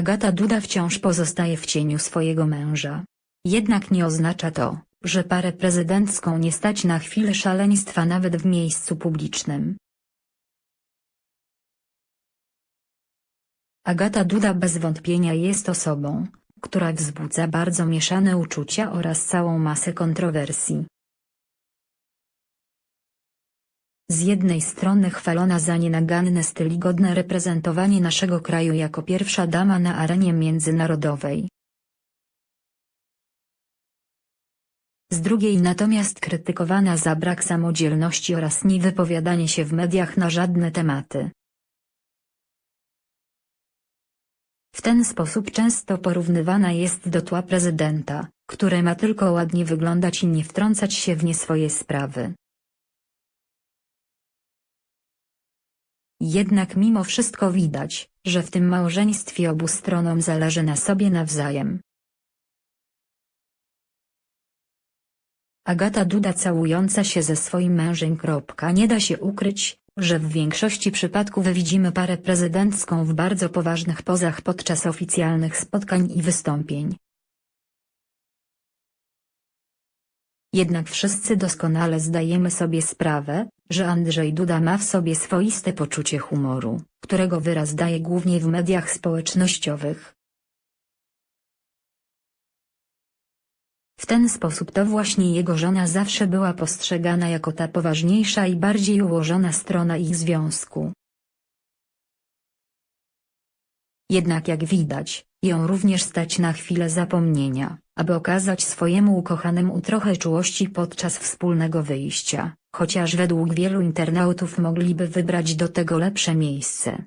Agata Duda wciąż pozostaje w cieniu swojego męża. Jednak nie oznacza to, że parę prezydencką nie stać na chwilę szaleństwa nawet w miejscu publicznym. Agata Duda bez wątpienia jest osobą, która wzbudza bardzo mieszane uczucia oraz całą masę kontrowersji. Z jednej strony chwalona za nienaganne styl i godne reprezentowanie naszego kraju jako pierwsza dama na arenie międzynarodowej. Z drugiej natomiast krytykowana za brak samodzielności oraz niewypowiadanie się w mediach na żadne tematy. W ten sposób często porównywana jest do tła prezydenta, które ma tylko ładnie wyglądać i nie wtrącać się w nie swoje sprawy. Jednak mimo wszystko widać, że w tym małżeństwie obu stronom zależy na sobie nawzajem. Agata Duda całująca się ze swoim mężem. Nie da się ukryć, że w większości przypadków widzimy parę prezydencką w bardzo poważnych pozach podczas oficjalnych spotkań i wystąpień. Jednak wszyscy doskonale zdajemy sobie sprawę, że Andrzej Duda ma w sobie swoiste poczucie humoru, którego wyraz daje głównie w mediach społecznościowych. W ten sposób to właśnie jego żona zawsze była postrzegana jako ta poważniejsza i bardziej ułożona strona ich związku. Jednak jak widać, ją również stać na chwilę zapomnienia, aby okazać swojemu ukochanemu trochę czułości podczas wspólnego wyjścia, chociaż według wielu internautów mogliby wybrać do tego lepsze miejsce.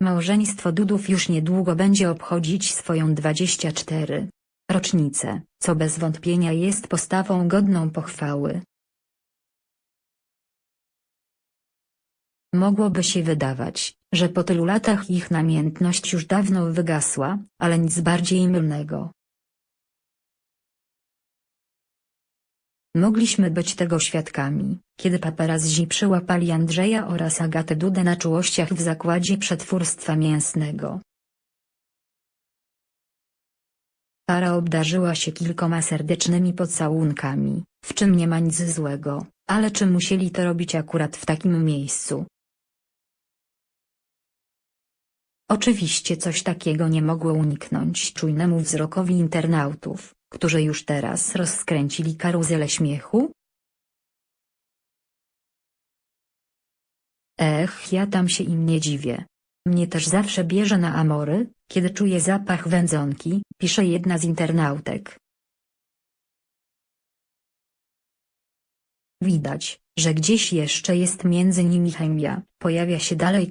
Małżeństwo Dudów już niedługo będzie obchodzić swoją 24. rocznicę, co bez wątpienia jest postawą godną pochwały. Mogłoby się wydawać, że po tylu latach ich namiętność już dawno wygasła, ale nic bardziej mylnego. Mogliśmy być tego świadkami, kiedy paparazzi przyłapali Andrzeja oraz Agatę Dudę na czułościach w zakładzie przetwórstwa mięsnego. Para obdarzyła się kilkoma serdecznymi pocałunkami, w czym nie ma nic złego, ale czy musieli to robić akurat w takim miejscu? Oczywiście coś takiego nie mogło uniknąć czujnemu wzrokowi internautów, którzy już teraz rozkręcili karuzelę śmiechu? Ech, ja tam się im nie dziwię. Mnie też zawsze bierze na amory, kiedy czuję zapach wędzonki, pisze jedna z internautek. Widać, że gdzieś jeszcze jest między nimi chemia, pojawia się dalej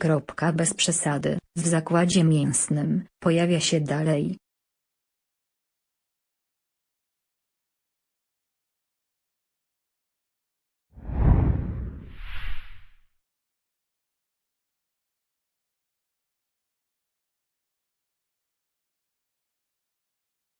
bez przesady, w zakładzie mięsnym, pojawia się dalej,